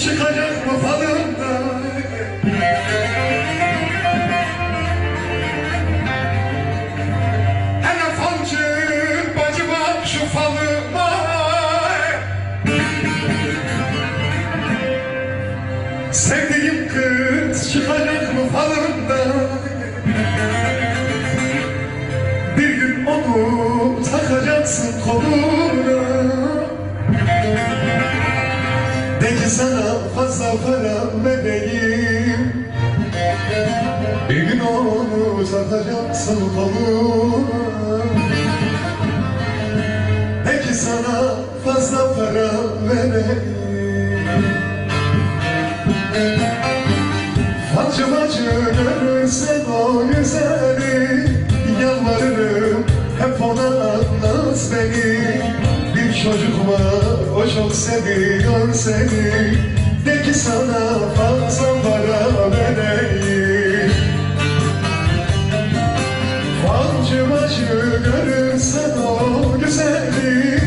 çıkacak mı falımda Hele falcı bacı bak şu falıma. Sevdiğim kız çıkacak mı falımda Bir gün onu takacaksın koluna sana fazla para vereyim Bir gün onu takacaksın koluna De ki sana fazla para vereyim Facı bacı görürsen o güzeli Yalvarırım hep ona anlat beni. Bir çocuk var çok seviyor seni. De ki sana fazla para vereyim Falcı bacı görürsen o güzeli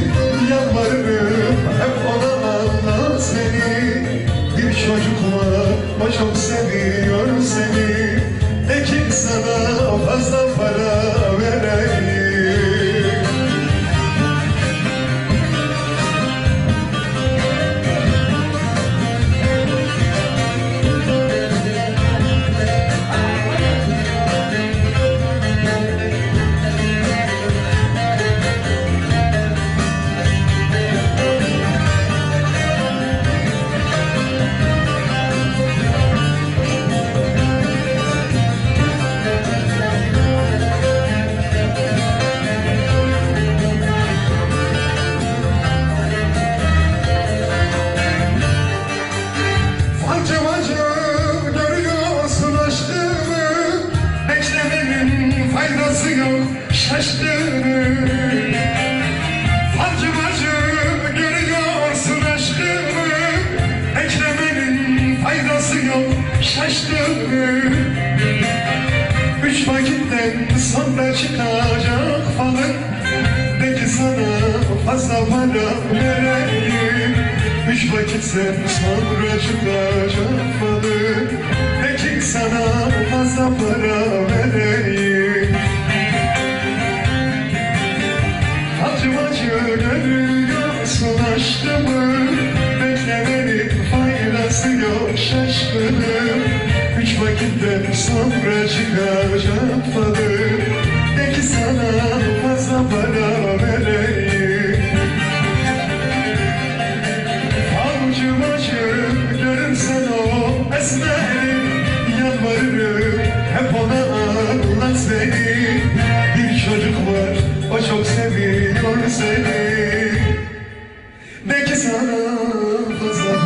Yalvarırım hep ona anlat beni Bir çocuk var o çok seviyor seni. De ki sana fazla para yok şaşkını Falcı bacı görüyorsun aşkımı Beklemenin faydası yok şaşkını. Üç vakitten sonra çıkacak falın De sana fazla para vereyim. Üç vakitten sonra çıkacak falın De sana fazla para vereyim bölüm Üç vakitten sonra çıkacak tadım De ki sana fazla para vereyim. Avcım acım dönüm sen o esmerim Yalvarırım hep ona anlat beni Bir çocuk var o çok seviyor seni. De ki sana fazla